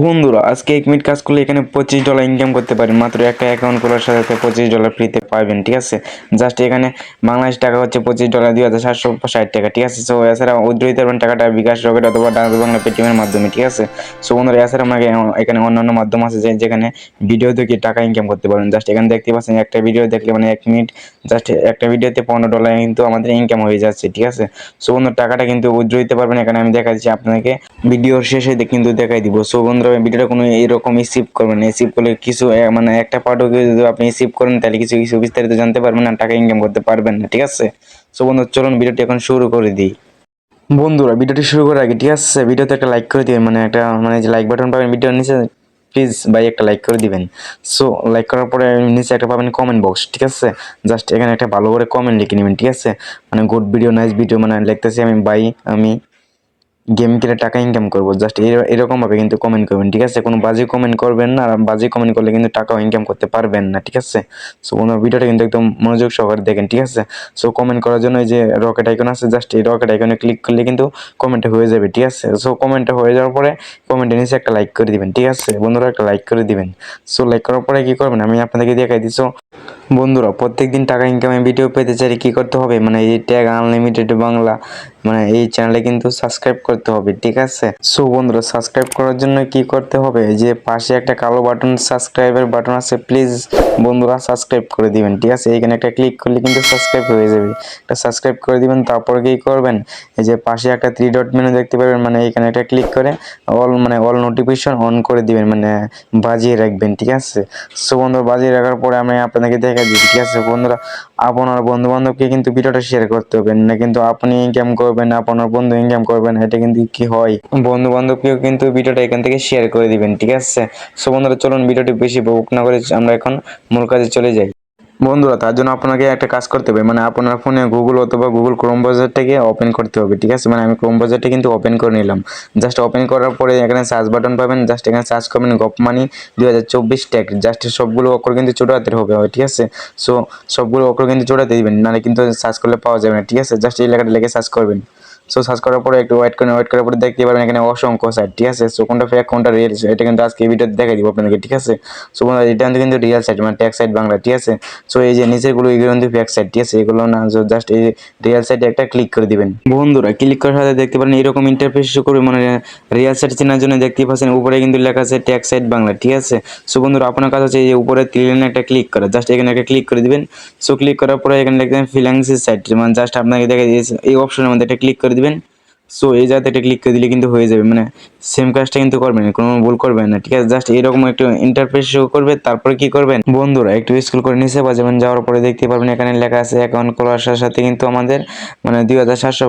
বন্ধুরা, আজকে এক মিনিট কাজ করলে এখানে পঁচিশ ডলার ইনকাম করতে পারেন। মাত্র একটা অ্যাকাউন্ট খোলার সাথে সাথে পঁচিশ ডলার ফ্রিতে পাবেন, ঠিক আছে? জাস্ট এখানে বাংলাদেশ টাকা হচ্ছে পঁচিশ ডলার দুই হাজার সাতশো ষাট টাকা, ঠিক আছে? সো এছাড়া উদ্র দিতে পারবেন টাকাটা বিকাশ রকেট অথবা ডান্স বাংলা পেটিএমের মাধ্যমে, ঠিক আছে? সো বন্ধুরা, এছাড়া আমাকে এখানে অন্যান্য মাধ্যম আছে যে যেখানে ভিডিও দেখে টাকা ইনকাম করতে পারেন জাস্ট এখানে দেখতে পাচ্ছেন, একটা ভিডিও দেখলে মানে এক মিনিট জাস্ট একটা ভিডিওতে পনেরো ডলার কিন্তু আমাদের ইনকাম হয়ে যাচ্ছে, ঠিক আছে? সো বন্ধুরা, টাকাটা কিন্তু উদ্র দিতে পারবেন এখানে আমি দেখাচ্ছি আপনাকে ভিডিওর শেষে কিন্তু দেখাই দিব। সো বন্ধুরা ভিডিওটা কোনো এরকম সিপ করবেন না। সিপ করলে কিছু মানে একটা পার্টও যদি আপনি সিপ করেন, তাহলে কিছু কিছু বিস্তারিত জানতে পারবেন না টাকা ইনকাম করতে পারবেন না, ঠিক আছে? সো বন্ধু, চলুন ভিডিওটি এখন শুরু করে দিই। বন্ধুরা, ভিডিওটি শুরু করার আগে, ঠিক আছে? ভিডিওতে একটা লাইক করে দিবেন মানে একটা মানে যে লাইক বাটন পাবেন ভিডিওর নিচে প্লিজ ভাই একটা লাইক করে দিবেন। সো লাইক করার পরে নিচে একটা পাবেন কমেন্ট বক্স ঠিক আছে? জাস্ট এখানে একটা ভালো করে কমেন্ট লিখে নেবেন, ঠিক আছে? মানে গুড ভিডিও নাইস ভিডিও মানে লিখতেছি আমি বাই আমি গেম খেলে টাকা ইনকাম করব। জাস্ট এরকম ভাবে কিন্তু কমেন্ট করবেন, ঠিক আছে? কোনো বাজে কমেন্ট করবেন না, আর বাজে কমেন্ট করলে কিন্তু টাকাও ইনকাম করতে পারবেন না, ঠিক আছে? সো কোনো ভিডিওটা কিন্তু একদম মনোযোগ সহকারে দেখেন, ঠিক আছে? সো কমেন্ট করার জন্য এই যে রকেট আইকন আছে জাস্ট এই রকেট আইকনে ক্লিক করলে কিন্তু কমেন্ট হয়ে যাবে, ঠিক আছে? সো কমেন্টটা হয়ে যাওয়ার পরে কমেন্টের নিচে একটা লাইক করে দিবেন, ঠিক আছে? বন্ধুরা, একটা লাইক করে দিবেন। সো লাইক করার পরে কি করবেন? আমি আপনাদেরকে দেখাই দিই। সো বন্ধুরা, প্রত্যেকদিন টাকা ইনকামের ভিডিও পেতে চাইলে কী করতে হবে? মানে এই ট্যাগ আনলিমিটেড বাংলা মানে এই চ্যানেলে কিন্তু সাবস্ক্রাইব করতে হবে, ঠিক আছে? সো বন্ধুরা সাবস্ক্রাইব করার জন্য কি করতে হবে? যে পাশে একটা কালো বাটন সাবস্ক্রাইবের বাটন আছে প্লিজ বন্ধুরা সাবস্ক্রাইব করে দিবেন, ঠিক আছে? এইখানে একটা ক্লিক করলে কিন্তু সাবস্ক্রাইব হয়ে যাবে। একটা সাবস্ক্রাইব করে দিবেন, তারপর কি করবেন? এই যে পাশে একটা থ্রি ডট মেনু দেখতে পারবেন মানে এখানে একটা ক্লিক করে অল মানে অল নোটিফিকেশন অন করে দিবেন মানে বাজিয়ে রাখবেন, ঠিক আছে? সো বন্ধুরা, বাজিয়ে রাখার পরে আমি আপনাদেরকে দেখা ঠিক আছে? বন্ধুরা, আপনার বন্ধু বান্ধবকে কিন্তু ভিডিওটা শেয়ার করতে হবে, না কিন্তু আপনি ইনকাম আপনার বন্ধু ইনকাম করবেন, এটা কিন্তু কি হয়? বন্ধু বান্ধবকেও কিন্তু ভিডিওটা এখান থেকে শেয়ার করে দিবেন, ঠিক আছে? সো বন্ধুরা, চলুন ভিডিওটি বেশি বুক না করে আমরা এখন মূল কাজে চলে যাই। বন্ধুরা, তার জন্য আপনাকে একটা কাজ করতে হবে। মানে আপনার ফোনে গুগল অথবা গুগল ক্রোম ব্রাউজারটাকে ওপেন করতে হবে, ঠিক আছে? মানে আমি ক্রোম ব্রাউজারটা কিন্তু ওপেন করে নিলাম। জাস্ট ওপেন করার পরে এখানে সার্চ বাটন পাবেন। জাস্ট এখানে সার্চ করবেন গপ মানি দুই হাজার চব্বিশ ট্যাগ জাস্ট সবগুলো অক্ষর কিন্তু ছোটো হাতের হবে ঠিক আছে? সো সবগুলো অক্ষর কিন্তু ছোটাতে দিবেন, নাহলে কিন্তু সার্চ করলে পাওয়া যাবে না, ঠিক আছে? জাস্ট এই লেখাটা লিখে সার্চ করবেন। সো সার্চ করার পরে একটু ওয়েট করেন ওয়েট করার পরে দেখতে পারবেন এখানে অসংখ্য সাইট ঠিক আছে? সো কোনটা ফেক কোনটা রিয়েল এটা কিন্তু আজকে ভিডিওতে দেখাই দিব আপনাদেরকে, ঠিক আছে? সো বন্ধুরা, এটা কিন্তু রিয়েল সাইট মানে ট্যাগ সাইট বাংলা, ঠিক আছে? সো এই যে নিচেগুলো এগুলো কিন্তু ফেক সাইট ঠিক আছে? এগুলো না জাস্ট এই রিয়েল সাইটে একটা ক্লিক করে দিবেন। বন্ধুরা ক্লিক করার সাথে দেখতে পারেন এরকম ইন্টারফেস করবে মানে রিয়েল সাইট চেনার জন্য দেখতে পাচ্ছেন, উপরে কিন্তু লেখা আছে ট্যাগ সাইট বাংলা, ঠিক আছে? সো বন্ধুরা, আপনার কাছে এই যে উপরে তিন একটা ক্লিক করা জাস্ট এখানে একটা ক্লিক করে দিবেন। সো ক্লিক করার পরে এখানে দেখবেন ফিনান্সিস সাইট মানে জাস্ট আপনাকে দেখা দিয়েছে, এই অপশনের মধ্যে একটা ক্লিক করে দিবেন। সো এই জায়গাতে এটা ক্লিক করে দিলে কিন্তু হয়ে যাবে। মানে সেম কাজটা কিন্তু করবেন, কোনো ভুল করবেন না, ঠিক আছে? জাস্ট এরকম একটু ইন্টারফেস শো করবে, তারপরে কি করবেন? বন্ধুরা, একটু স্কুল করে নিচে বাজাবেন যাওয়ার পরে দেখতে পারবেন এখানে লেখা আছে অ্যাকাউন্ট খোলার সাথে সাথে কিন্তু আমাদের মানে দুই হাজার সাতশো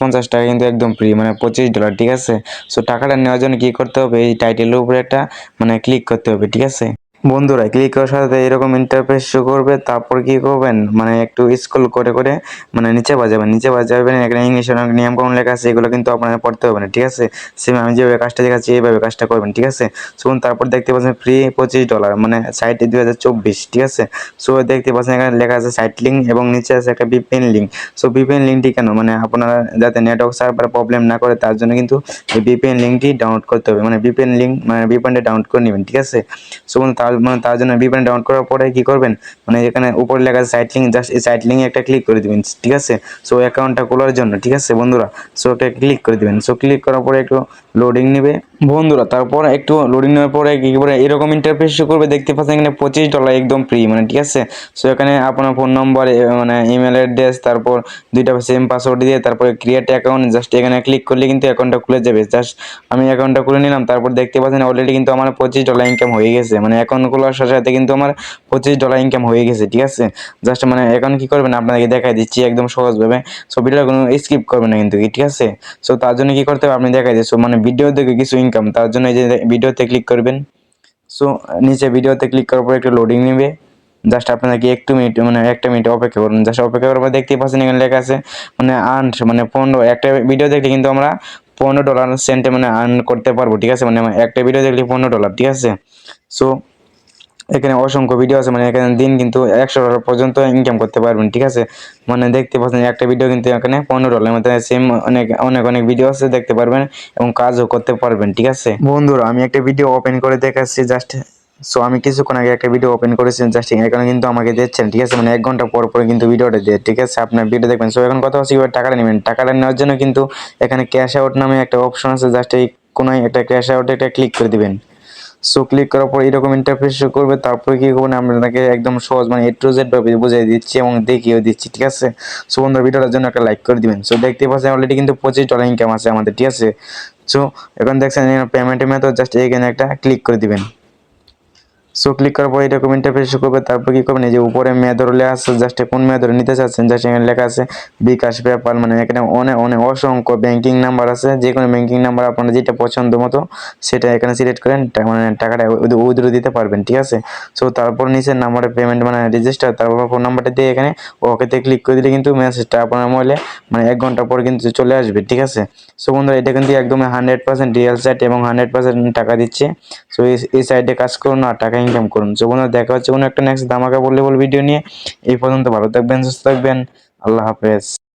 পঞ্চাশ টাকা কিন্তু একদম ফ্রি মানে পঁচিশ ডলার ঠিক আছে? সো টাকাটা নেওয়ার জন্য কি করতে হবে? এই টাইটেলের উপরে একটা মানে ক্লিক করতে হবে, ঠিক আছে? বন্ধুরা ক্লিক করার সাথে এরকম ইন্টারফেস শো করবে, তারপর কি করবেন? মানে একটু স্ক্রল করে করে মানে নিচে বাজাবেন নিচে বাজাবেন, এখানে ইংলিশ অনেক নিয়ম কানুন লেখা আছে, এগুলো কিন্তু আপনার পড়তে হবে না, ঠিক আছে? সেম আমি যেভাবে কাজটা দেখাচ্ছি, এইভাবে কাজটা করবেন, ঠিক আছে? শুনুন তারপর দেখতে পাচ্ছেন ফ্রি পঁচিশ ডলার মানে সাইটে দুই হাজার চব্বিশ, ঠিক আছে? সো দেখতে পাচ্ছেন এখানে লেখা আছে সাইট লিঙ্ক এবং নিচে আছে একটা বিপিএন লিঙ্ক সো বিপিএন লিঙ্কটি কেন? মানে আপনারা যাতে নেটওয়ার্ক সার্ভার প্রবলেম না করে, তার জন্য কিন্তু এই বিপিএন লিঙ্কটি ডাউনলোড করতে হবে। মানে বিপিএন লিঙ্ক মানে বিপিএনটা ডাউনলোড করে নেবেন, ঠিক আছে? সো তার মানে তার জন্য ভিপিএন ডাউনলোড করার পরে কি করবেন? মানে এখানে উপরে লেখা আছে সাইট লিঙ্ক জাস্ট এই সাইট লিঙ্কে একটা ক্লিক করে দিবেন, ঠিক আছে? সো অ্যাকাউন্টটা খোলার জন্য, ঠিক আছে বন্ধুরা? সো একটা ক্লিক করে দিবেন। সো ক্লিক করার পরে একটু লোডিং নেবে। বন্ধুরা, তারপর একটু লোডিং নেওয়ার পরে কি করে এরকম ইন্টারফেস করবে দেখতে পাচ্ছেন এখানে পঁচিশ ডলার একদম ফ্রি মানে ঠিক আছে? সো এখানে আপনার ফোন নম্বর মানে ইমেল অ্যাড্রেস তারপর দুইটা সেম পাসওয়ার্ড দিয়ে তারপরে ক্রিয়েট অ্যাকাউন্ট জাস্ট এখানে ক্লিক করলে কিন্তু অ্যাকাউন্টটা খুলে যাবে। জাস্ট আমি অ্যাকাউন্টটা খুলে নিলাম, তারপর দেখতে পাচ্ছেন অলরেডি কিন্তু আমার পঁচিশ ডলার ইনকাম হয়ে গেছে। মানে অ্যাকাউন্ট খোলার সাথে সাথে কিন্তু আমার পঁচিশ ডলার ইনকাম হয়ে গেছে, ঠিক আছে? জাস্ট মানে এখন কি করবেন? আপনাদেরকে দেখাই দিচ্ছি একদম সহজভাবে। সো ভিডিওটা কোনো স্কিপ করবে না কিন্তু, ঠিক আছে? সো তার জন্য কি করতে হবে? আপনি দেখাই দিচ্ছি। মানে ভিডিও থেকে কিছু ইনকাম তার জন্য এই যে ভিডিওতে ক্লিক করবেন। সো নিচে ভিডিওতে ক্লিক করার পর একটু লোডিং নেবে। জাস্ট আপনাকে একটু মিনিট মানে একটা মিনিট অপেক্ষা করুন। জাস্ট অপেক্ষা করার পর দেখতেই পাচ্ছেন এখানে লেখা আছে মানে আর্ন মানে পনেরো, একটা ভিডিও দেখলে কিন্তু আমরা পনেরো ডলার সেন্টে মানে আর্ন করতে পারব, ঠিক আছে? মানে একটা ভিডিও দেখলে পনেরো ডলার ঠিক আছে? সো এখানে অসংখ্য ভিডিও আছে মানে এখানে দিন কিন্তু একশো ডলার পর্যন্ত ইনকাম করতে পারবেন, ঠিক আছে? মানে দেখতে পাচ্ছেন একটা ভিডিও কিন্তু এখানে পনেরো ডলার মধ্যে সেম অনেক অনেক অনেক ভিডিও আছে, দেখতে পারবেন এবং কাজও করতে পারবেন, ঠিক আছে? বন্ধুরা, আমি একটা ভিডিও ওপেন করে দেখাচ্ছি জাস্ট সো আমি কিছুক্ষণ আগে একটা ভিডিও ওপেন করেছি জাস্ট এখানে কিন্তু আমাকে দিচ্ছেন, ঠিক আছে? মানে এক ঘণ্টা পর পর কিন্তু ভিডিওটা দিয়ে, ঠিক আছে? আপনার ভিডিও দেখবেন সো এখন কথা হচ্ছে টাকাটা নেবেন? টাকাটা নেওয়ার জন্য কিন্তু এখানে ক্যাশ আউট নামে একটা অপশন আছে জাস্ট এই কোনো একটা ক্যাশ আউটে একটা ক্লিক করে দিবেন। সো ক্লিক করার পর এরকম ইন্টারফেস করবে, তারপরে কি করবেন আমরা আপনাকে একদম সহজ মানে এ টু জেড ভাবে বুঝিয়ে দিচ্ছি এবং দেখিয়েও দিচ্ছি, ঠিক আছে? সো বন্ধুরা, ভিডিওটার জন্য একটা লাইক করে দিবেন। সো দেখতে পাচ্ছেন অলরেডি কিন্তু পঁচিশ ডলার ইনকাম আছে আমাদের, ঠিক আছে? সো এখন দেখছেন পেমেন্টের মেথড জাস্ট এখানে একটা ক্লিক করে দিবেন। সো ক্লিক করার পর এরকম ইন্টারফেস করবে, তারপর কি করবেন? এই যে উপরে মেয়াদর লেখা আছে জাস্ট কোন মেয়াদর নিতে চাচ্ছেন জাস্ট এখানে লেখা আছে, বিকাশ পেপাল মানে এখানে অনেক অনেক অসংখ্য ব্যাংকিং নাম্বার আছে, যে কোনো ব্যাংকিং নাম্বার আপনার যেটা পছন্দ মতো, সেটা এখানে সিলেক্ট করেন মানে টাকাটা উইথড্র দিতে পারবেন, ঠিক আছে? সো তারপর নিচের নাম্বারে পেমেন্ট মানে রেজিস্টার তারপর ফোন নাম্বারটা দিয়ে এখানে ওকেতে ক্লিক করে দিলে কিন্তু মেসেজটা আপনার মোবাইলে মানে এক ঘণ্টা পর কিন্তু চলে আসবে, ঠিক আছে? সো বন্ধুরা, এটা কিন্তু একদম হান্ড্রেড পার্সেন্ট রিয়েল সাইট এবং হান্ড্রেড পার্সেন্ট টাকা দিচ্ছে। সো এই সাইডে কাজ করুন, আর টাকা ইনকাম করুন। সো বন্ধুরা, দেখা হচ্ছে কোনো একটা নেক্সট ধামাকা বললে বল ভিডিও নিয়ে। এই পর্যন্ত ভালো থাকবেন, সুস্থ থাকবেন। আল্লাহ হাফেজ।